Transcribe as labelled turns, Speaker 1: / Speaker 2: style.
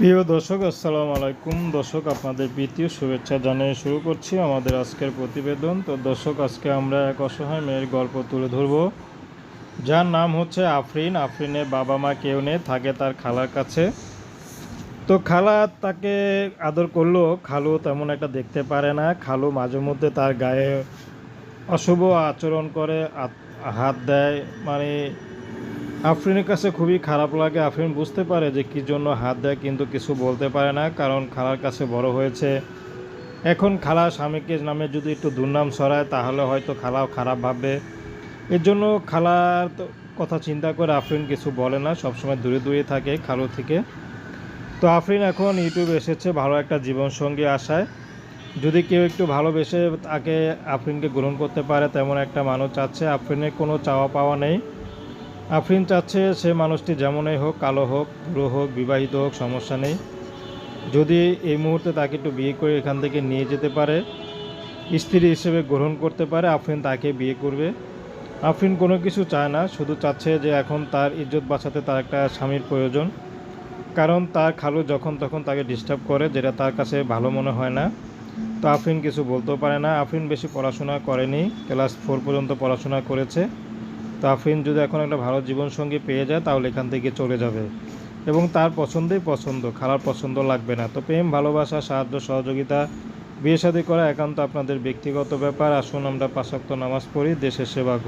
Speaker 1: প্রিয় দর্শক, আসসালামু আলাইকুম। দর্শক, আপনাদের প্রীতীয় শুভেচ্ছা জানিয়ে শুরু করছি আমাদের আজকের প্রতিবেদন। তো দর্শক, আজকে আমরা এক অসহায় মেয়ের গল্প তুলে ধরব। যার নাম হচ্ছে আফরিন। আফরিনের বাবা মা কেউ নেই, থাকে তার খালার কাছে। তো খালা তাকে আদর করলেও খালু তেমন একটা দেখতে পারে না। খালু মাঝে মধ্যে তার গায়ে অশুভ আচরণ করে হাত দেয়। মানে আফরিনের কাছে খুবই খারাপ লাগে। আফরিন বুঝতে পারে যে কী জন্য হাত দেয়, কিন্তু কিছু বলতে পারে না, কারণ খালার কাছে বড় হয়েছে। এখন খালা স্বামীকে নামে যদি একটু দুর্নাম ছড়ায়, তাহলে হয়তো খালাও খারাপ ভাববে। এর জন্য খালার কথা চিন্তা করে আফরিন কিছু বলে না, সবসময় দূরে দূরে থাকে খালু থেকে। তো আফরিন এখন ইউটিউবে এসেছে ভালো একটা জীবনসঙ্গী আশায়। যদি কেউ একটু ভালোবেসে তাকে আফরিনকে গ্রহণ করতে পারে, তেমন একটা মানুষ চাচ্ছে আফরিনের কোনো চাওয়া পাওয়া নেই। আফরিন চাচ্ছে সে মানুষটি যেমনই হোক, কালো হোক, বুড়ো হোক, বিবাহিত হোক, সমস্যা নেই। যদি এই মুহূর্তে তাকে একটু বিয়ে করে এখান থেকে নিয়ে যেতে পারে, স্ত্রী হিসেবে গ্রহণ করতে পারে, আফরিন তাকে বিয়ে করবে। আফরিন কোনো কিছু চায় না, শুধু চাচ্ছে যে এখন তার ইজ্জত বাঁচাতে তার একটা স্বামীর প্রয়োজন। কারণ তার খালু যখন তখন তাকে ডিস্টার্ব করে, যেটা তার কাছে ভালো মনে হয় না। তো আফরিন কিছু বলতেও পারে না। আফরিন বেশি পড়াশোনা করেনি, ক্লাস ফোর পর্যন্ত পড়াশোনা করেছে। তো আফরিন যদি এখন একটা ভালো জীবনসঙ্গী পেয়ে যায়, তাহলে এখান থেকে চলে যাবে। এবং তার পছন্দেই পছন্দ, খারাপ পছন্দ লাগবে না। তো প্রেম, ভালোবাসা, সাহায্য, সহযোগিতা, বিয়ে শাদী করা একান্ত আপনাদের ব্যক্তিগত ব্যাপার। আসুন আমরা পাশাক্ত নামাজ পড়ি, দেশের সেবা করি।